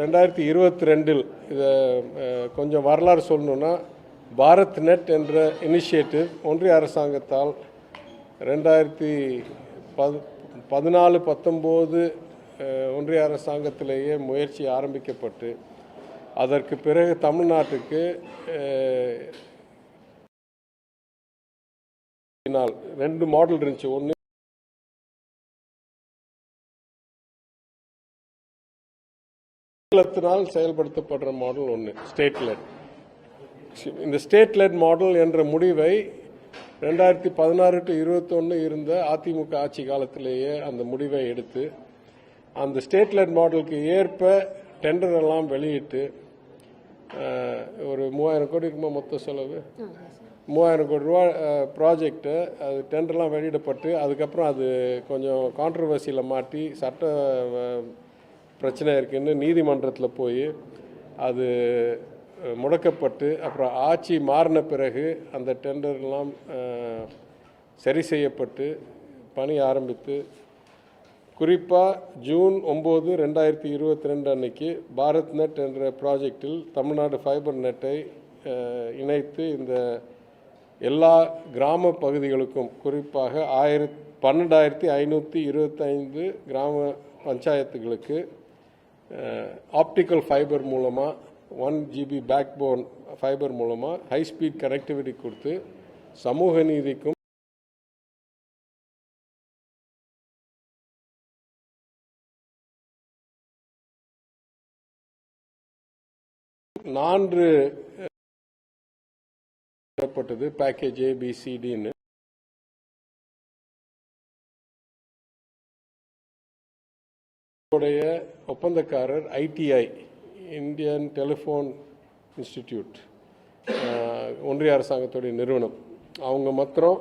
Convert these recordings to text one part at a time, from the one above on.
ரெண்டாயிரத்தி இருபத்தி ரெண்டில் இதை கொஞ்சம் வரலாறு சொல்லணுன்னா பாரத் நெட் என்ற இனிஷியேட்டிவ் ஒன்றிய அரசாங்கத்தால் ரெண்டாயிரத்தி பது பதினாலு பத்தொம்போது ஒன்றிய அரசாங்கத்திலேயே முயற்சி ஆரம்பிக்கப்பட்டு அதற்கு பிறகு தமிழ்நாட்டுக்கு நாள் ரெண்டு மாடல் இருந்துச்சு. ஒன்று மாநிலத்தினால் செயல்படுத்தப்படுற மாடல் ஒன்று ஸ்டேட் லெட் இந்த ஸ்டேட் லெட் மாடல் என்ற முடிவை ரெண்டாயிரத்தி பதினாறு டு இருபத்தொன்று இருந்த அதிமுக ஆட்சி காலத்திலேயே அந்த முடிவை எடுத்து அந்த ஸ்டேட் லெட் மாடலுக்கு ஏற்ப டெண்டர் எல்லாம் வெளியிட்டு ஒரு மூவாயிரம் கோடி இருக்குமா மொத்த செலவு? மூவாயிரம் கோடி ரூபா ப்ராஜெக்ட்டு அது டெண்டர்லாம் வெளியிடப்பட்டு அதுக்கப்புறம் அது கொஞ்சம் கான்ட்ரவர்சியில் மாட்டி சட்ட பிரச்சனை இருக்குதுன்னு நீதிமன்றத்தில் போய் அது முடக்கப்பட்டு அப்புறம் ஆட்சி மாறின பிறகு அந்த டெண்டர்லாம் சரி செய்யப்பட்டு பணி ஆரம்பித்து குறிப்பாக ஜூன் ஒம்பது ரெண்டாயிரத்தி இருபத்தி ரெண்டு அன்னைக்கு பாரத் நெட் என்ற ப்ராஜெக்டில் தமிழ்நாடு ஃபைபர் நெட்டை இணைத்து இந்த எல்லா கிராம பகுதிகளுக்கும் குறிப்பாக ஆயிரத் பன்னெண்டாயிரத்தி ஐநூற்றி இருபத்தைந்து கிராம பஞ்சாயத்துகளுக்கு ஆப்டிக்கல் ஃபைபர் மூலமாக one GB backbone fibre மூலமாக ஹை ஸ்பீட் கனெக்டிவிட்டி கொடுத்து சமூக நீதிக்கும் நான்கு ஏற்பட்டது பேக்கேஜ் ஏபிசிடின்னு உடைய ஒப்பந்தக்காரர் ஐடிஐ இந்தியன் டெலிஃபோன் இன்ஸ்டிடியூட் ஒன்றிய அரசாங்கத்துடைய நிறுவனம். அவங்க மாத்திரம்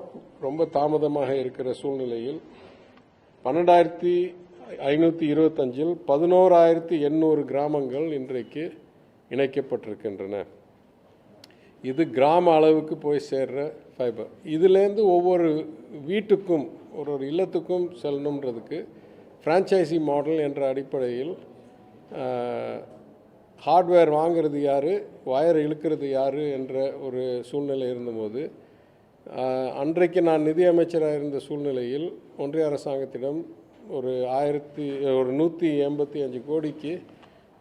ரொம்ப தாமதமாக இருக்கிற சூழ்நிலையில் பன்னெண்டாயிரத்தி ஐநூற்றி இருபத்தஞ்சில் பதினோராயிரத்தி எண்ணூறு கிராமங்கள் இன்றைக்கு இணைக்கப்பட்டிருக்கின்றன. இது கிராம அளவுக்கு போய் சேர்ற ஃபைபர் இதுலேருந்து ஒவ்வொரு வீட்டுக்கும் ஒரு ஒரு இல்லத்துக்கும் செல்லணுன்றதுக்கு ஃப்ரான்ச்சைசி மாடல் என்ற அடிப்படையில் ஹார்ட்வேர் வாங்குறது யார் வயர் இழுக்கிறது யார் என்ற ஒரு சூழ்நிலை இருந்தபோது அன்றைக்கு நான் நிதி அமைச்சராக இருந்த சூழ்நிலையில் ஒன்றிய அரசாங்கத்திடம் ஒரு ஆயிரத்தி ஒரு நூற்றி எண்பத்தி அஞ்சு கோடிக்கு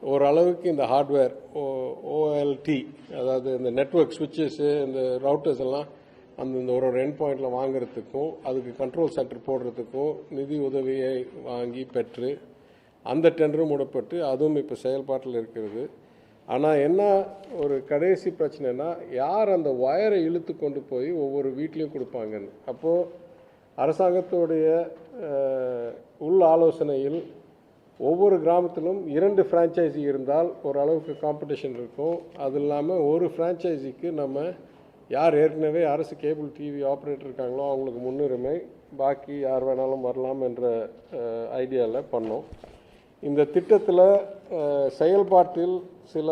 ஓரளவுக்கு இந்த ஹார்ட்வேர் ஓ ஓஎல்டி அதாவது இந்த நெட்வொர்க் சுவிட்சஸ்ஸு இந்த ரவுட்டர்ஸ் எல்லாம் அந்தந்த ஒரு ஒரு எண்ட் பாயிண்டில் வாங்குறதுக்கும் அதுக்கு கண்ட்ரோல் சென்டர் போடுறதுக்கும் நிதி உதவியை வாங்கி பெற்று அந்த டெண்டரும் மூடப்பட்டு அதுவும் இப்போ செயல்பாட்டில் இருக்கிறது. ஆனால் என்ன ஒரு கடைசி பிரச்சனைனா யார் அந்த ஒயரை இழுத்து கொண்டு போய் ஒவ்வொரு வீட்லேயும் கொடுப்பாங்கன்னு. அப்போது அரசாங்கத்துடைய உள் ஆலோசனையில் ஒவ்வொரு கிராமத்திலும் இரண்டு ஃப்ரான்ச்சைசி இருந்தால் ஓரளவுக்கு காம்படிஷன் இருக்கும். அது இல்லாமல் ஒரு ஃப்ரான்ச்சைசிக்கு நம்ம யார் ஏற்கனவே அரசு கேபிள் டிவி ஆப்ரேட்டர் இருக்காங்களோ அவங்களுக்கு முன்னுரிமை. பாக்கி யார் வேணாலும் வரலாம் என்ற ஐடியாவில் பண்ணோம். இந்த திட்டத்தில் செயல்பாட்டில் சில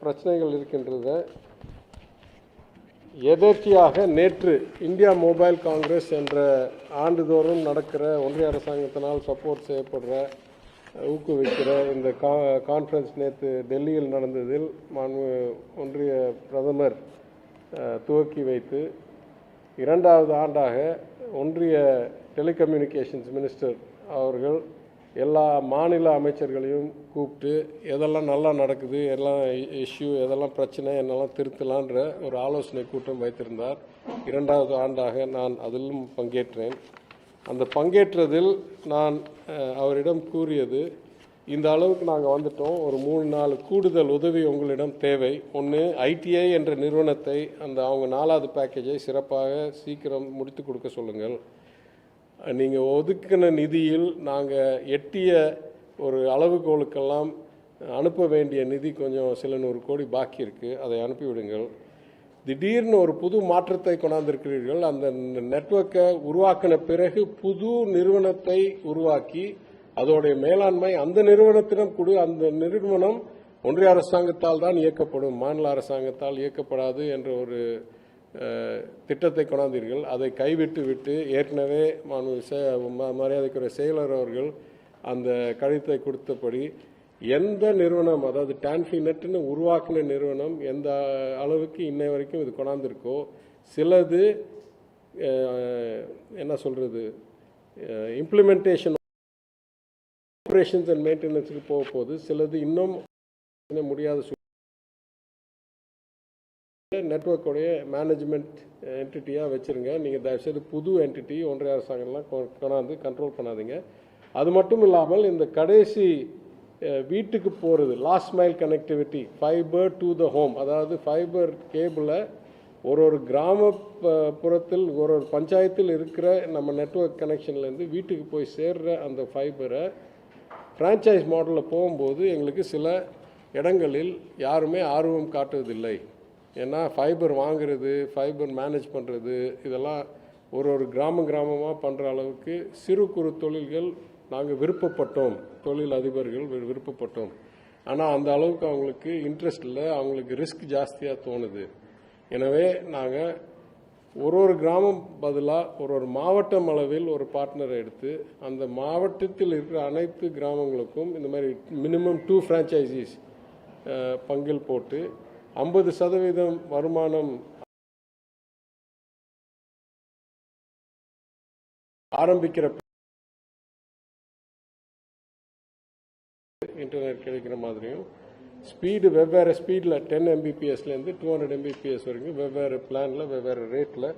பிரச்சனைகள் இருக்கின்றத எதேர்ச்சியாக நேற்று இந்தியா மொபைல் காங்கிரஸ் என்ற ஆண்டுதோறும் நடக்கிற ஒன்றிய அரசாங்கத்தினால் சப்போர்ட் செய்யப்படுற ஊக்குவிக்கிற இந்த கா கான்ஃபரன்ஸ் நேற்று டெல்லியில் நடந்ததில் மாண்பு ஒன்றிய பிரதமர் துவக்கி வைத்து இரண்டாவது ஆண்டாக ஒன்றிய டெலிகம்யூனிகேஷன்ஸ் மினிஸ்டர் அவர்கள் எல்லா மாநில அமைச்சர்களையும் கூப்பிட்டு எதெல்லாம் நல்லா நடக்குது எல்லாம் இஷ்யூ எதெல்லாம் பிரச்சனை என்னெல்லாம் திருத்தலான்ற ஒரு ஆலோசனை கூட்டம் வைத்திருந்தார். இரண்டாவது ஆண்டாக நான் அதிலும் பங்கேற்றேன். அந்த பங்கேற்றதில் நான் அவரிடம் கூறியது இந்த அளவுக்கு நாங்கள் வந்துட்டோம். ஒரு மூணு நாலு கூடுதல் உதவி உங்களிடம் தேவை. ஒன்று ஐடிஐ என்ற நிறுவனத்தை அந்த அவங்க நாலாவது பேக்கேஜை சிறப்பாக சீக்கிரம் முடித்து கொடுக்க சொல்லுங்கள். நீங்கள் ஒதுக்கின நிதியில் நாங்கள் எட்டிய ஒரு அளவுகோலுக்கெல்லாம் அனுப்ப வேண்டிய நிதி கொஞ்சம் சில நூறு கோடி பாக்கி இருக்குது அதை அனுப்பிவிடுங்கள். திடீர்னு ஒரு புது மாற்றத்தை கொண்டாந்திருக்கிறீர்கள். அந்த நெட்வொர்க்கை உருவாக்கின பிறகு புது நிறுவனத்தை உருவாக்கி அதோடைய மேலாண்மை அந்த நிறுவனத்திடம் கொடு அந்த நிறுவனம் ஒன்றிய அரசாங்கத்தால் தான் இயக்கப்படும். மாநில அரசாங்கத்தால் இயக்கப்படாது என்ற ஒரு திட்டத்தை கொண்டாந்தீர்கள். அதை கைவிட்டு விட்டு ஏற்கனவே ம- மரியாதைக்குரிய செயலர் அவர்கள் அந்த கடிதத்தை கொடுத்தபடி எந்த நிறுவனம் அதாவது டான்ஃபினட்னு உருவாக்கின நிறுவனம் எந்த அளவுக்கு இன்னை வரைக்கும் இது கொண்டாந்துருக்கோ சிலது என்ன சொல்கிறது இம்ப்ளிமெண்டேஷன் ஆப்ரேஷன்ஸ் அண்ட் மெயின்டெனன்ஸுக்கு போக போகுது சிலது இன்னும் முடியாத நெட்ஒர்க்கோடைய மேனேஜ்மெண்ட் என்டிட்டியாக வச்சுருங்க. நீங்கள் தயவுசெய்து புது என்டிட்டி ஒன்றிய அரசாங்கம்லாம் கொ- கொண்டாந்து கண்ட்ரோல் பண்ணாதீங்க. அது மட்டும் இல்லாமல் இந்த கடைசி வீட்டுக்கு போகிறது last mile connectivity fibre to the home அதாவது ஃபைபர் கேபிளை ஒரு ஒரு கிராமப்புறத்தில் ஒரு ஒரு பஞ்சாயத்தில் இருக்கிற நம்ம நெட்வொர்க் கனெக்ஷன்லேருந்து வீட்டுக்கு போய் சேர்ற அந்த ஃபைபரை ஃப்ரான்ச்சைஸ் மாடலில் போகும்போது எங்களுக்கு சில இடங்களில் யாருமே ஆர்வம் காட்டுவதில்லை. ஏன்னா ஃபைபர் வாங்குறது ஃபைபர் மேனேஜ் பண்ணுறது இதெல்லாம் ஒரு ஒரு கிராம கிராமமாக பண்ணுற அளவுக்கு சிறு குறு தொழில்கள் நாங்கள் விருப்பப்பட்டோம். தொழில் அதிபர்கள் விருப்பப்பட்டோம். ஆனால் அந்த அளவுக்கு அவங்களுக்கு இன்ட்ரெஸ்ட் இல்லை. அவங்களுக்கு ரிஸ்க் ஜாஸ்தியாக தோணுது. எனவே நாங்கள் ஒரு ஒரு கிராமம் பதிலாக ஒரு ஒரு மாவட்டம் அளவில் ஒரு பார்ட்னரை எடுத்து அந்த மாவட்டத்தில் இருக்கிற அனைத்து கிராமங்களுக்கும் இந்த மாதிரி மினிமம் டூ ஃப்ரான்ச்சைசிஸ் பங்கில் போட்டு ஐம்பது சதவீதம் வருமானம் ஆரம்பிக்கிற இன்டர்நெட் கிடைக்கிற மாதிரியும் ஸ்பீடு வெவ்வேறு ஸ்பீடில் டென் எம்பிபிஎஸ்லேருந்து டூ ஹண்ட்ரட் எம்பிபிஎஸ் வரைக்கும் வெவ்வேறு பிளானில் வெவ்வேறு ரேட்டில்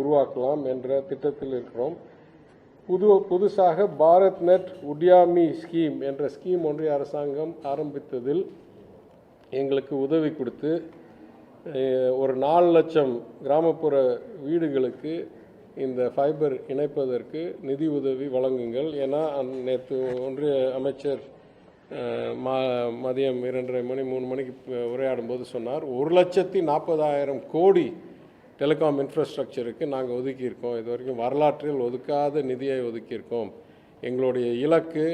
உருவாக்கலாம் என்ற திட்டத்தில் இருக்கிறோம். புது புதுசாக பாரத் நெட் உடியாமி ஸ்கீம் என்ற ஸ்கீம் ஒன்றிய அரசாங்கம் ஆரம்பித்ததில் எங்களுக்கு உதவி கொடுத்து ஒரு நாலு லட்சம் கிராமப்புற வீடுகளுக்கு இந்த ஃபைபர் இணைப்பதற்கு நிதி உதவி வழங்குங்கள். ஏன்னா நேற்று ஒன்றிய அமைச்சர் மா மதியம் இரண்டரை மணி மூணு மணிக்கு உரையாடும் போது சொன்னார் ஒரு லட்சத்தி நாற்பதாயிரம் கோடி டெலிகாம் இன்ஃப்ராஸ்ட்ரக்சருக்கு நாங்கள் ஒதுக்கியிருக்கோம். இது வரைக்கும் வரலாற்றில் ஒதுக்காத நிதியை ஒதுக்கியிருக்கோம். எங்களுடைய இலக்கு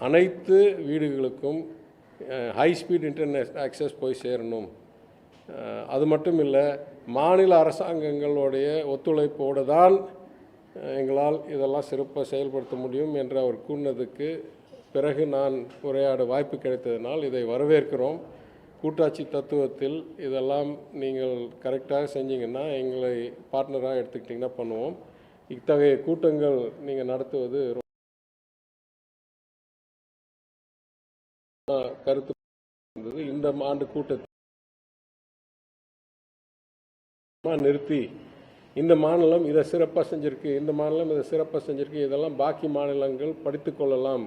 அனைத்து வீடுகளுக்கும் ஹை ஸ்பீட் இன்டர்நெட் ஆக்சஸ் போய் சேரணும். அது மட்டும் இல்லை மாநில அரசாங்கங்களுடைய ஒத்துழைப்போடு தான் எங்களால் இதெல்லாம் சிறப்பாக செயல்படுத்த முடியும் என்று அவர் கூறினதுக்கு பிறகு நான் உரையாட வாய்ப்பு கிடைத்ததினால் இதை வரவேற்கிறோம். கூட்டாட்சி தத்துவத்தில் இதெல்லாம் நீங்கள் கரெக்டாக செஞ்சீங்கன்னா எங்களை பார்ட்னராக எடுத்துக்கிட்டிங்கன்னா பண்ணுவோம். இத்தகைய கூட்டங்கள் நீங்கள் நடத்துவது ரொம்ப கருத்து இருந்தது இந்த ஆண்டு கூட்டத்தை நிறுத்தி. இந்த மாநிலம் இதை சிறப்பாக செஞ்சிருக்கு இந்த மாநிலம் இதை சிறப்பாக செஞ்சிருக்கு இதெல்லாம் பாக்கி மாநிலங்கள் படித்துக்கொள்ளலாம்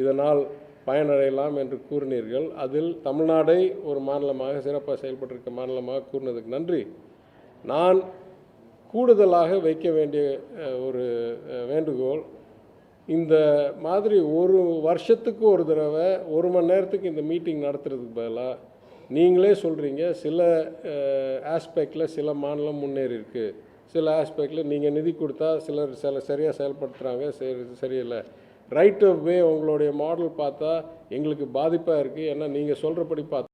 இதனால் பயனடையலாம் என்று கூறினீர்கள். அதில் தமிழ்நாடை ஒரு மாநிலமாக சிறப்பாக செயல்பட்டிருக்க மாநிலமாக கூறினதுக்கு நன்றி. நான் கூடுதலாக வைக்க வேண்டிய ஒரு வேண்டுகோள் இந்த மாதிரி ஒரு வருஷத்துக்கு ஒரு தடவை ஒரு மணி நேரத்துக்கு இந்த மீட்டிங் நடத்துறதுக்கு பதிலாக நீங்களே சொல்கிறீங்க சில ஆஸ்பெக்டில் சில மாநிலம் முன்னேறி இருக்குது சில ஆஸ்பெக்டில் நீங்கள் நிதி கொடுத்தா சிலர் சில சரியாக செயல்படுத்துகிறாங்க சரி சரியில்லை. ரைட் ஆஃப் வே உங்களுடைய மாடல் பார்த்தா எங்களுக்கு பாதிப்பாக இருக்குது ஏன்னா நீங்கள் சொல்கிறபடி பார்த்தா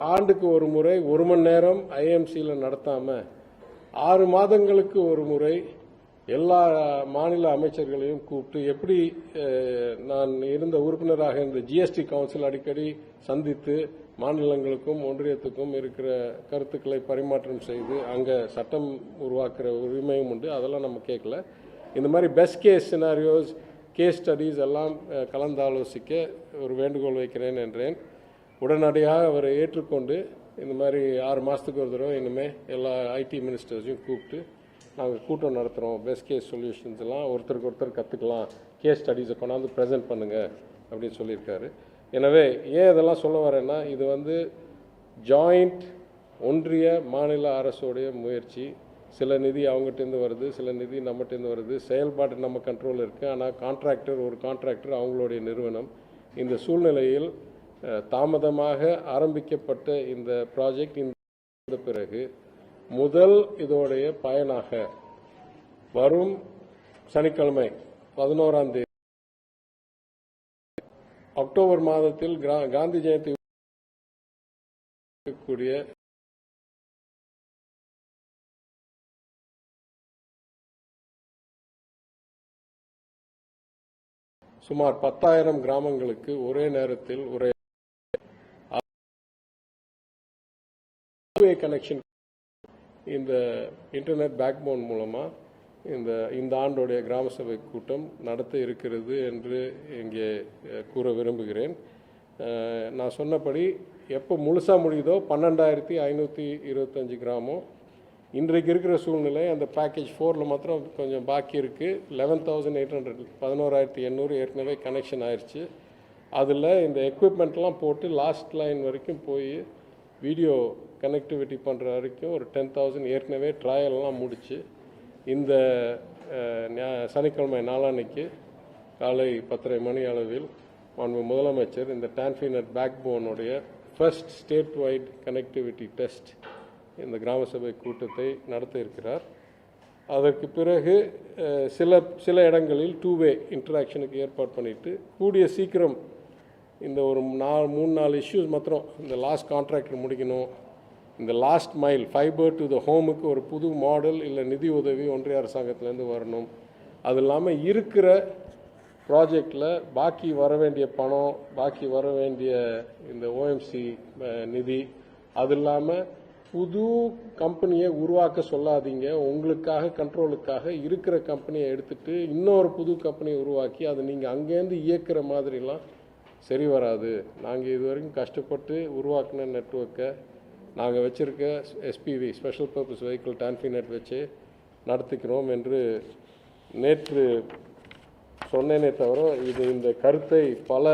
ஆண்டுக்கு ஒரு முறை ஒரு மணி நேரம் ஐஎம்சியில் நடத்தாமல் ஆறு மாதங்களுக்கு ஒரு முறை எல்லா மாநில அமைச்சர்களையும் கூப்பிட்டு எப்படி நான் இருந்த உறுப்பினராக இருந்த ஜிஎஸ்டி கவுன்சில் அடிக்கடி சந்தித்து மாநிலங்களுக்கும் ஒன்றியத்துக்கும் இருக்கிற கருத்துக்களை பரிமாற்றம் செய்து அங்கே சட்டம் உருவாக்குற உரிமையும் உண்டு. அதெல்லாம் நம்ம கேட்கல. இந்த மாதிரி best case scenarios case studies எல்லாம் கலந்தாலோசிக்க ஒரு வேண்டுகோள் வைக்கிறேன் என்றேன். உடனடியாக அவரை ஏற்றுக்கொண்டு இந்த மாதிரி ஆறு மாதத்துக்கு ஒரு தடவை இனிமேல் எல்லா ஐடி மினிஸ்டர்ஸையும் கூப்பிட்டு நாங்கள் கூட்டம் நடத்துகிறோம் பெஸ்ட் கேஸ் சொல்யூஷன்ஸ் எல்லாம் ஒருத்தருக்கு ஒருத்தர் கற்றுக்கலாம் கேஸ் ஸ்டடீஸை கொண்டாந்து ப்ரெசென்ட் பண்ணுங்கள் அப்படின்னு சொல்லியிருக்காரு. எனவே ஏன் இதெல்லாம் சொல்ல வரேன்னா இது வந்து ஜாயிண்ட் ஒன்றிய மாநில அரசோடைய முயற்சி. சில நிதி அவங்ககிட்டேருந்து வருது சில நிதி நம்மகிட்டேருந்து வருது. செயல்பாடு நம்ம கண்ட்ரோல் இருக்குது ஆனால் கான்ட்ராக்டர் ஒரு கான்ட்ராக்டர் அவங்களுடைய நிறுவனம். இந்த சூழ்நிலையில் தாமதமாக ஆரம்பிக்கப்பட்ட இந்த ப்ராஜெக்ட் இந்த பிறகு முதல் இதோடைய பயனாக வரும் சனிக்கிழமை பதினோராம் தேதி அக்டோபர் மாதத்தில் காந்தி ஜெயந்தி கூடிய சுமார் பத்தாயிரம் கிராமங்களுக்கு ஒரே நேரத்தில் ஒரே கனெக்ஷன் இந்த இன்டர்நெட் பேக்போன் மூலமாக இந்த இந்த ஆண்டோடைய கிராம சபை கூட்டம் நடத்த இருக்கிறது என்று இங்கே கூற விரும்புகிறேன். நான் சொன்னபடி எப்போ முழுசாக முடியுதோ பன்னெண்டாயிரத்தி ஐநூற்றி இருபத்தஞ்சி கிராமம். இன்றைக்கு இருக்கிற சூழ்நிலை அந்த பேக்கேஜ் ஃபோரில் மாத்திரம் கொஞ்சம் பாக்கி இருக்குது லெவன் தௌசண்ட் எயிட் ஹண்ட்ரட் பதினோராயிரத்தி எண்ணூறு ஏற்கனவே கனெக்ஷன் ஆயிடுச்சு அதில் இந்த எக்யூப்மெண்ட்லாம் போட்டு லாஸ்ட் லைன் வரைக்கும் போய் வீடியோ கனெக்டிவிட்டி பண்ணுற வரைக்கும் ஒரு டென் தௌசண்ட் ஏற்கனவே ட்ரையல்லாம் முடிச்சு. இந்த சனிக்கிழமை நாளான்னைக்கு காலை பத்தரை மணி அளவில் மாண்பு முதலமைச்சர் இந்த டான்ஃபினட் பேக் போனுடைய first state wide connectivity test இந்த கிராம சபை கூட்டத்தை நடத்த இருக்கிறார். அதற்கு பிறகு சில சில இடங்களில் டூ வே இன்டராக்ஷனுக்கு ஏற்பாடு பண்ணிட்டு கூடிய சீக்கிரம் இந்த ஒரு நாலு மூணு நாலு இஷ்யூஸ் மாத்திரம் இந்த லாஸ்ட் கான்ட்ராக்டர் முடிக்கணும் இந்த last mile fibre to the ஹோமுக்கு ஒரு புது மாடல் இல்லை நிதி உதவி ஒன்றிய அரசாங்கத்திலேருந்து வரணும். அது இல்லாமல் இருக்கிற ப்ராஜெக்டில் பாக்கி வர வேண்டிய பணம் பாக்கி வர வேண்டிய இந்த ஓஎம்சி நிதி அது இல்லாமல் புது கம்பெனியை உருவாக்க சொல்லாதீங்க. உங்களுக்காக கண்ட்ரோலுக்காக இருக்கிற கம்பெனியை எடுத்துட்டு இன்னொரு புது கம்பெனியை உருவாக்கி அதை நீங்கள் அங்கேருந்து இயக்கிற மாதிரிலாம் சரி வராது. நாங்கள் இது வரைக்கும் கஷ்டப்பட்டு உருவாக்கின நெட்ஒர்க்கை நாங்கள் வச்சுருக்க SPV special purpose vehicle TANFINET வச்சு நடத்திக்கிறோம் என்று நேற்று சொன்னேனே தவிர இது இந்த கருத்தை பல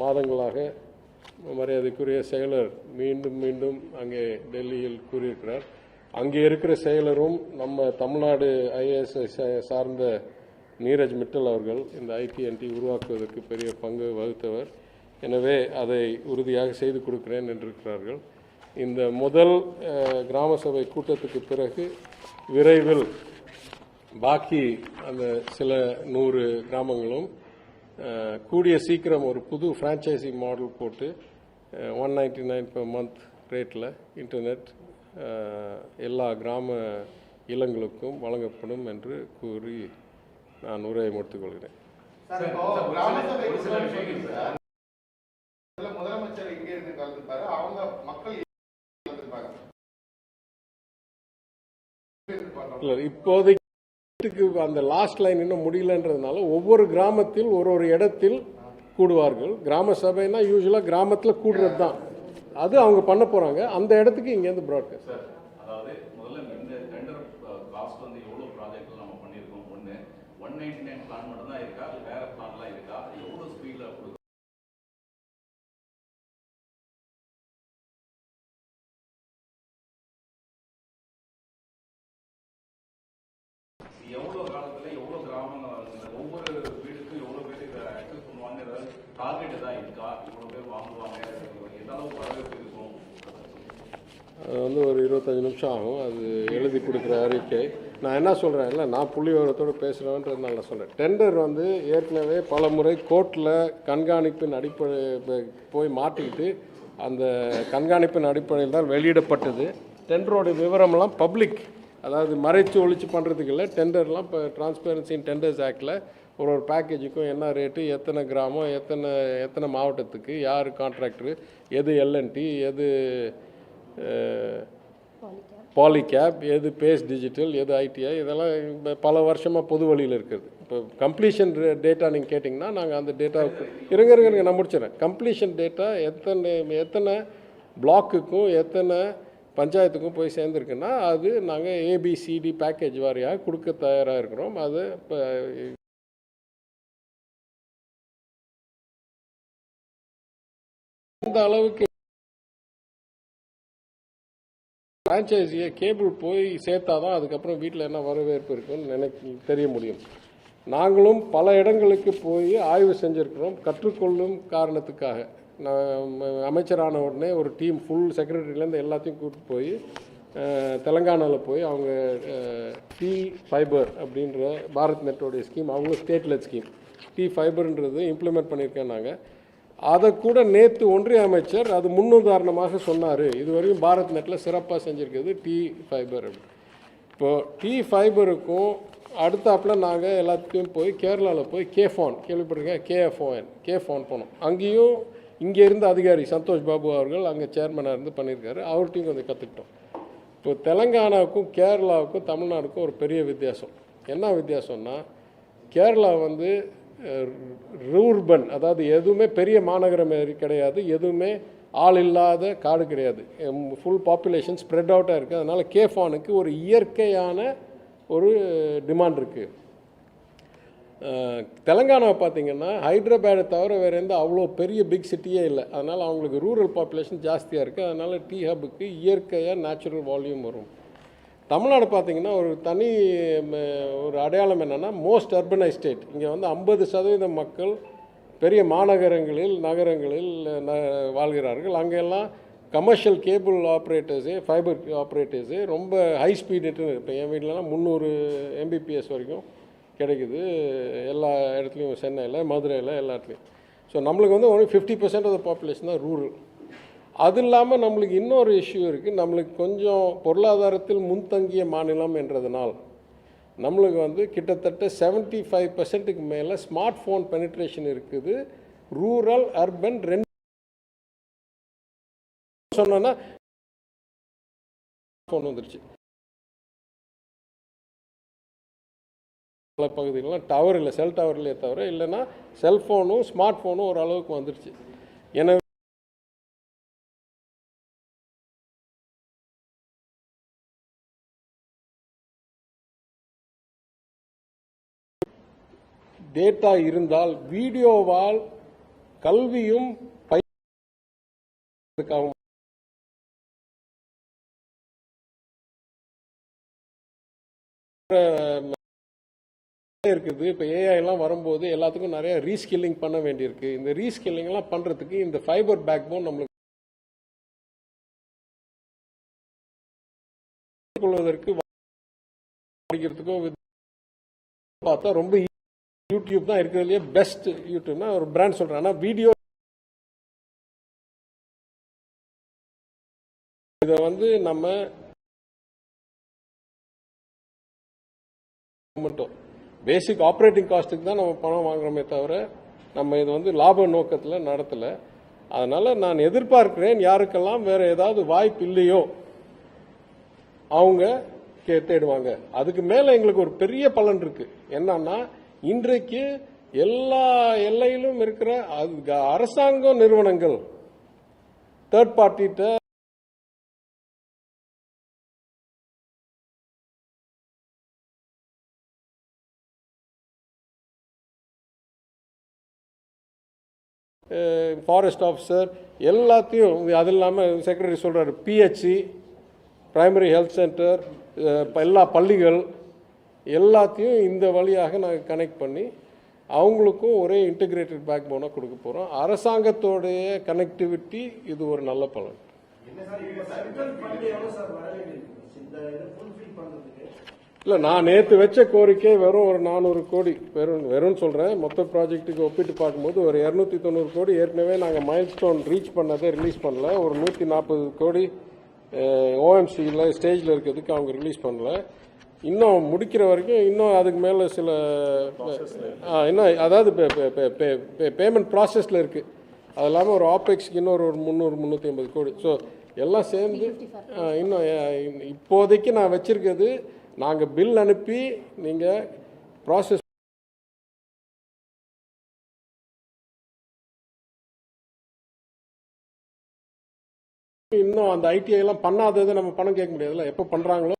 மாதங்களாக மரியாதைக்குரிய செயலர் மீண்டும் மீண்டும் அங்கே டெல்லியில் கூறியிருக்கிறார். அங்கே இருக்கிற செயலரும் நம்ம தமிழ்நாடு ஐஏஎஸ் சார்ந்த நீரஜ் மிட்டல் அவர்கள் இந்த ஐடிஎன்டி உருவாக்குவதற்கு பெரிய பங்கு வகுத்தவர். எனவே அதை உறுதியாக செய்து கொடுக்கிறேன் என்றிருக்கிறார்கள். இந்த முதல் கிராம சபை கூட்டத்துக்கு பிறகு விரைவில் பாக்கி அந்த சில நூறு கிராமங்களும் கூடிய சீக்கிரம் ஒரு புது ஃப்ரான்ச்சைசி மாடல் போட்டு one ninety nine per month ரேட்டில் இன்டர்நெட் எல்லா கிராம இல்லங்களுக்கும் வழங்கப்படும் என்று கூறி நான் உரையை முடித்துக் கொள்கிறேன். சார் இப்போ கிராம சபை கூட்டம் சொன்னீங்க சார். இதுல முதலமைச்சர் இங்கே இருந்து கலந்துப்பாரு அவங்க மக்கள் இப்போதைக்கு அந்த லாஸ்ட் லைன் இன்னும் முடியலன்றதுனால ஒவ்வொரு கிராமத்தில் ஒரு ஒரு இடத்தில் கூடுவார்கள். கிராம சபைனா யூஸ்வலாக கிராமத்தில் கூடுறது தான் அது அவங்க பண்ண போகிறாங்க அந்த இடத்துக்கு இங்கேருந்து ப்ராட்காஸ்ட் அதாவது முதல்ல இந்த டெண்டர் காஸ்ட் வந்து எவ்வளோ ப்ராஜெக்ட்ல நம்ம பண்ணியிருக்கோம்? ஒன்று ஒன் நைன்டி நைன் பிளான் மட்டும் தான் இருக்கா இல்லை வேற பிளான்லாம் இருக்கா எவ்வளோ ஸ்பீடில் கொடுக்கும் எவ்வளோ காலத்தில் எவ்வளோ கிராமங்கள் இந்த ஒவ்வொரு வீடுக்கும் எவ்வளோ பேருக்கு ஆக்சஸ் பண்ணுவாங்க டார்கெட் தான் இருக்கா? இவ்வளோ பேர் வாங்குவாங்க எந்த அளவுக்கு வரவேற்பு இருக்கும்? அது வந்து ஒரு இருபத்தஞ்சு நிமிஷம் ஆகும். அது எழுதி கொடுக்குற அறிக்கை. நான் என்ன சொல்கிறேன் இல்லை நான் புள்ளி விவரத்தோடு பேசுகிறேன்றதுனால நான் சொல்கிறேன் டெண்டர் வந்து ஏற்கனவே பல முறை கோர்ட்டில் கண்காணிப்பின் அடிப்படை போய் மாட்டிக்கிட்டு அந்த கண்காணிப்பின் அடிப்படையில் தான் வெளியிடப்பட்டது. டெண்டரோட விவரம்லாம் பப்ளிக். அதாவது மறைச்சு ஒழிச்சு பண்ணுறதுக்கு இல்லை டெண்டர்லாம் இப்போ டிரான்ஸ்பேரன்சி இன் டெண்டர்ஸ் ஆக்டில் ஒரு ஒரு பேக்கேஜுக்கும் என்ன ரேட்டு எத்தனை கிராமம் எத்தனை எத்தனை மாவட்டத்துக்கு யார் கான்ட்ராக்டரு எது எல்என்டி எது பாலிகேப் எது பேஸ் டிஜிட்டல் எது ஐடிஐ இதெல்லாம் பல வருஷமாக பொது வழியில் இருக்குது. இப்போ கம்ப்ளீஷன் டேட்டா நீங்கள் கேட்டிங்கன்னா நாங்கள் அந்த டேட்டா இருங்க இருங்க இருங்க நான் முடிச்சிடறேன். கம்ப்ளீஷன் டேட்டா எத்தனை எத்தனை பிளாக்குக்கும் எத்தனை பஞ்சாயத்துக்கும் போய் சேர்ந்துருக்குன்னா அது நாங்கள் ஏபிசிடி பேக்கேஜ் வாரியாக கொடுக்க தயாராக இருக்கிறோம். அது இப்போ இந்த அளவுக்கு பிரான்ச்சைஸியை கேபிள் போய் சேர்த்தாதான் அதுக்கப்புறம் வீட்டில் என்ன வரவேற்பு இருக்குன்னு நினைக்க தெரிய முடியும். நாங்களும் பல இடங்களுக்கு போய் ஆய்வு செஞ்சுருக்கிறோம். கற்றுக்கொள்ளும் காரணத்துக்காக. நான் அமைச்சரான உடனே ஒரு டீம் ஃபுல் செக்ரட்டரியிலேருந்து எல்லாத்தையும் கூப்பிட்டு போய் தெலங்கானாவில் போய் அவங்க டீ ஃபைபர் அப்படின்ற பாரத் நெட்டோடைய ஸ்கீம் அவங்களும் ஸ்டேட்லெட் ஸ்கீம் டீ ஃபைபர்ன்றது இம்ப்ளிமெண்ட் பண்ணியிருக்கேன் நாங்கள் அதை கூட நேற்று ஒன்றிய அமைச்சர் அது முன்னுதாரணமாக சொன்னார். இதுவரையும் பாரத் நெட்டில் சிறப்பாக செஞ்சுருக்குது டி ஃபைபர் இப்போ டி ஃபைபருக்கும் அடுத்தாப்புல நாங்கள் எல்லாத்தையும் போய் கேரளாவில் போய் கேஃபான் கேள்விப்பட்டிருக்கேன் கேஎஃப்ஓஎன் கேஃபான் போனோம். அங்கேயும் இங்கே இருந்த அதிகாரி சந்தோஷ் பாபு அவர்கள் அங்கே சேர்மனாக இருந்து பண்ணியிருக்காரு. அவர்கிட்டையும் கொஞ்சம் கற்றுக்கிட்டோம் இப்போ தெலங்கானாவுக்கும் கேரளாவுக்கும் தமிழ்நாடுக்கும் ஒரு பெரிய வித்தியாசம். என்ன வித்தியாசம்னா கேரளா வந்து ரூர்பன் அதாவது எதுவுமே பெரிய மாநகரம் மாதிரி கிடையாது எதுவுமே ஆள் இல்லாத காடு கிடையாது. ஃபுல் பாப்புலேஷன் ஸ்ப்ரெட் அவுட்டாக இருக்குது அதனால் கேஃபானுக்கு ஒரு இயற்கையான ஒரு டிமாண்ட் இருக்குது தெலங்கானாவை பார்த்தீங்கன்னா ஹைதராபாடை தவிர வேறு எந்த அவ்வளோ பெரிய பிக் சிட்டியே இல்லை. அதனால் அவங்களுக்கு ரூரல் பாப்புலேஷன் ஜாஸ்தியாக இருக்குது அதனால் டீ ஹப்புக்கு இயற்கையாக நேச்சுரல் வால்யூம் வரும். தமிழ்நாடு பார்த்திங்கன்னா ஒரு தனி ம, ஒரு அடையாளம் என்னென்னா மோஸ்ட் அர்பனைஸ் ஸ்டேட் இங்கே வந்து ஐம்பது சதவீதம் மக்கள் பெரிய மாநகரங்களில் நகரங்களில் ந வாழ்கிறார்கள். அங்கெல்லாம் commercial cable operators fibre operators ரொம்ப ஹை ஸ்பீட் நெட்டு இப்போ என் வீட்டிலலாம் முந்நூறு எம்பிபிஎஸ் வரைக்கும் கிடைக்குது. எல்லா இடத்துலையும் சென்னையில் மதுரையில் எல்லா இடத்துலையும் ஸோ நம்மளுக்கு வந்து only fifty percent of the population தான் ரூரல் அது இல்லாமல் நம்மளுக்கு இன்னொரு இஷ்யூ இருக்குது நம்மளுக்கு கொஞ்சம் பொருளாதாரத்தில் முன்தங்கிய மாநிலம் என்றதுனால் நம்மளுக்கு வந்து கிட்டத்தட்ட 75% ஃபைவ் பர்சன்ட்டுக்கு மேலே ஸ்மார்ட் ஃபோன் பெனிட்ரேஷன் இருக்குது. ரூரல் அர்பன் ரெண்டு சொன்னோன்னா ஃபோன் வந்துருச்சு. பல பகுதிகளெலாம் டவர் இல்லை செல் டவர் இல்லையே தவிர இல்லைன்னா செல்ஃபோனும் ஸ்மார்ட் ஃபோனும் ஓரளவுக்கு வந்துருச்சு. எனவே டேட்டா இருந்தால் வீடியோவால் கல்வியும் பயிற்சிக்காகவும் இருக்குது இப்போ ஏஐ எல்லாம் வரும்போது எல்லாத்துக்கும் நிறைய ரீஸ்கில்லிங் பண்ண வேண்டியிருக்கு இந்த ரீஸ்கில்லிங் எல்லாம் பண்றதுக்கு இந்த ஃபைபர் பேக் போன் நம்மளுக்கு கொள்வதற்கு படிக்கிறதுக்கோ பார்த்தா ரொம்ப யூடியூப் தான் இருக்கிறதுலையே பெஸ்ட் யூடியூப்னா ஒரு பிராண்ட் சொல்கிறேன் ஆனால் வீடியோ இதை வந்து நம்ம மட்டும். பேசிக் ஆப்ரேட்டிங் காஸ்ட்டுக்கு தான் நம்ம பணம் வாங்குறோமே தவிர நம்ம இது வந்து லாப நோக்கத்தில் நடத்தலை. அதனால் நான் எதிர்பார்க்கிறேன் யாருக்கெல்லாம் வேறு ஏதாவது வாய்ப்பு இல்லையோ அவங்க கே தேடுவாங்க. அதுக்கு மேலே எங்களுக்கு ஒரு பெரிய பலன் இருக்குது என்னன்னா இன்றைக்கு எல்லா எல்லையிலும் இருக்கிற அது அரசாங்க நிறுவனங்கள் தேர்ட் பார்ட்டிகிட்ட ஃபாரஸ்ட் ஆஃபீஸர் எல்லாத்தையும் அது இல்லாமல் செக்ரட்டரி சொல்கிறார் பிஹெச்சி ப்ரைமரி ஹெல்த் சென்டர் எல்லா பள்ளிகள் எல்லாத்தையும் இந்த வழியாக நாங்கள் கனெக்ட் பண்ணி அவங்களுக்கும் ஒரே இன்டகிரேட்டட் பேக் போனாக கொடுக்க போகிறோம் அரசாங்கத்தோடைய கனெக்டிவிட்டி இது ஒரு நல்ல பலன். இல்லை? நான் நேற்று வச்ச கோரிக்கை வெறும் ஒரு நானூறு கோடி. வெறும் வெறும் சொல்கிறேன் மொத்த ப்ராஜெக்ட்டுக்கு ஒப்பிட்டு பார்க்கும்போது ஒரு இரநூத்தி தொண்ணூறு கோடி. ஏற்கனவே நாங்கள் மைல்ஸ்டோன் ரீச் பண்ணதை ரிலீஸ் பண்ணல. ஒரு நூற்றி நாற்பது கோடி ஓஎம்சியில் ஸ்டேஜில் இருக்கிறதுக்கு அவங்க ரிலீஸ் பண்ணல. இன்னும் முடிக்கிற வரைக்கும் இன்னும் அதுக்கு மேலே சில இன்னும் அதாவது பேமெண்ட் ப்ராசஸில் இருக்குது அது இல்லாமல் ஒரு ஆப்பெக்ஸ்க்கு இன்னொரு ஒரு முந்நூறு முந்நூற்றி ஐம்பது கோடி. ஸோ எல்லாம் சேர்ந்து இன்னும் இப்போதைக்கு நான் வச்சுருக்கிறது நாங்கள் பில் அனுப்பி நீங்கள் ப்ராசஸ் இன்னும் அந்த ஐடிஐ எல்லாம் பண்ணாததை நம்ம பணம் கேட்க முடியாதுல்ல? எப்போ பண்ணுறாங்களோ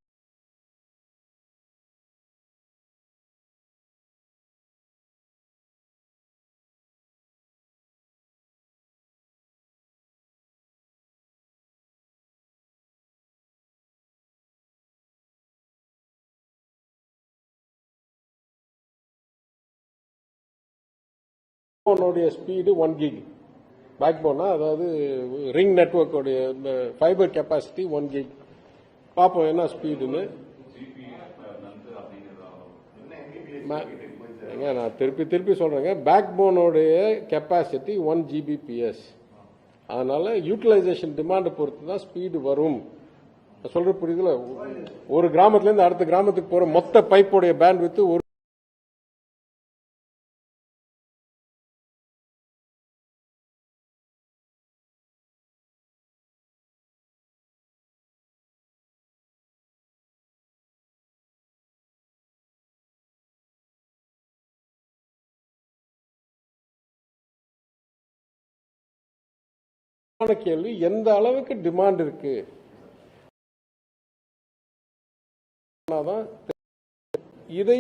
ஃபோனுடைய ஸ்பீடு ஒன் கிக் பேக் போனா அதாவது ரிங் நெட்ஒர்க்கோடைய ஃபைபர் கெப்பாசிட்டி ஒன் கிக் பார்ப்போம் என்ன ஸ்பீடுன்னு ஏங்க நான் திருப்பி திருப்பி சொல்கிறேங்க பேக் போனோடைய கெப்பாசிட்டி ஒன் ஜிபிபிஎஸ் அதனால் யூட்டிலைசேஷன் டிமாண்டை பொறுத்து தான் ஸ்பீடு வரும். சொல்ற புரியுதுல? ஒரு கிராமத்துல இருந்து அடுத்த கிராமத்துக்கு போற மொத்த பைப்போடைய பேண்ட் வித்து ஒரு கேள்வி எந்த அளவுக்கு டிமாண்ட் இருக்கு? இதை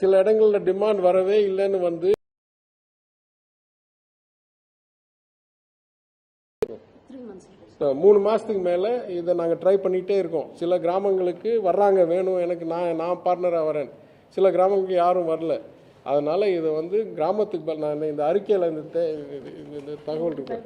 சில இடங்கள்ல டிமாண்ட் வரவே இல்லைன்னு வந்து மூணு மாசத்துக்கு மேல இதை நாங்க ட்ரை பண்ணிட்டே இருக்கோம். சில கிராமங்களுக்கு வர்றாங்க வேணும் எனக்கு நான் நான் பார்ட்னரா வரேன். சில கிராமங்களுக்கு யாரும் வரல. அதனால இதை வந்து கிராமத்துக்கு நான் இந்த அறிக்கையில இந்த தகவல் இருக்கு.